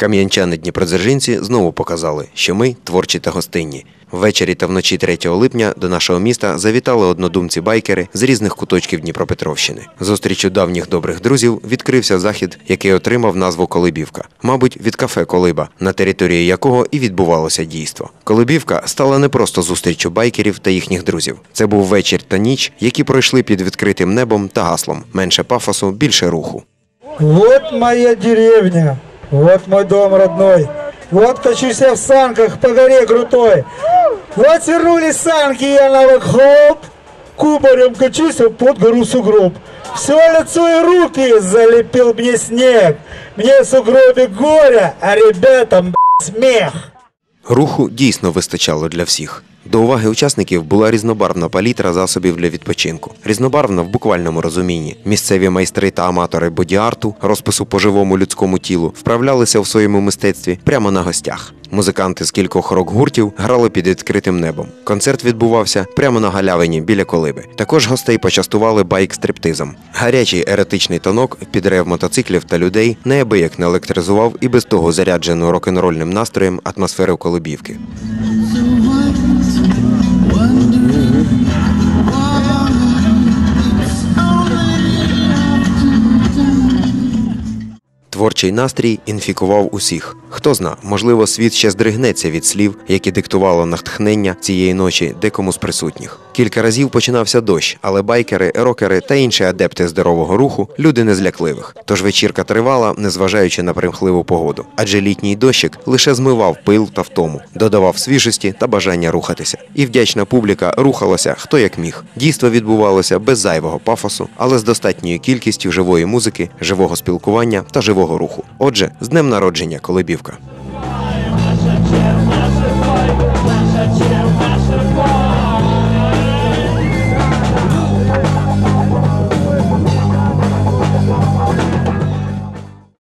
Кам'янчани Дніпродзержинці знову показали, що ми творчі та гостинні. Ввечері та вночі 3 липня до нашого міста завітали однодумці-байкери з різних куточків Дніпропетровщини. Зустрічю давніх добрих друзів відкрився захід, який отримав назву Колибівка, мабуть, від кафе Колиба, на території якого і відбувалося дійство. Колибівка стала не просто зустрічю байкерів та їхніх друзів. Це був вечір та ніч, які пройшли під відкритим небом та гаслом: менше пафосу, більше руху. Вот моя деревня, вот мой дом родной. Вот качусь я в санках по горе крутой. Вот свернули санки, я на хоп, кубарем качусь под гору сугроб. Все лицо и руки залепил мне снег. Мне сугробе горя, а ребятам смех. Руху дійсно вистачало для всіх. До уваги учасників була різнобарвна палітра засобів для відпочинку. Різнобарвна в буквальному розумінні. Місцеві майстри та аматори боді-арту, розпису по живому людському тілу, вправлялися в своєму мистецтві прямо на гостях. Музиканти з кількох рок-гуртів грали під відкритим небом. Концерт відбувався прямо на галявині біля колиби. Також гостей почастували байк-стриптизом. Гарячий еретичний тонок під рев мотоциклів та людей неабияк не електризував і без того заряджену рок-н-рольним настроєм атмосферу колибівки. Творчий настрій інфікував усіх. Хто зна, можливо, світ ще здригнеться від слів, які диктувало натхнення цієї ночі декому з присутніх. Кілька разів починався дощ, але байкери, рокери та інші адепти здорового руху люди не злякливих. Тож вечірка тривала, незважаючи на примхливу погоду. Адже літній дощик лише змивав пил та втому, додавав свіжості та бажання рухатися. І вдячна публіка рухалася хто як міг. Дійство відбувалося без зайвого пафосу, але з достатньою кількістю живої музики, живого спілкування та живого руху. Отже, з днем народження, Колибівка!